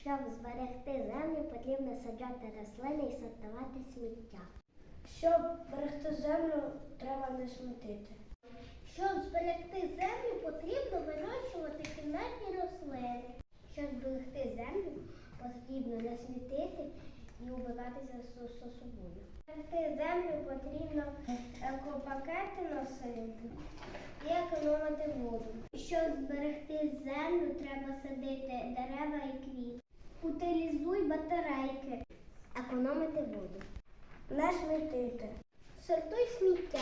Щоб зберегти землю, потрібно саджати рослини і сортувати сміття. Щоб берегти землю, треба не смітити. Щоб зберегти землю, потрібно вирощувати кімнатні рослини. Щоб зберегти землю, потрібно не смітити і убиратися з з собою. Зберегти землю потрібно екопакети носити і економити воду. Щоб зберегти землю, треба садити дерева і квіти. Економити воду. Не смітити. Сортуй сміття.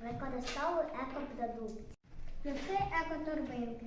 Використовуй екопродукти. Носи екоторбинки.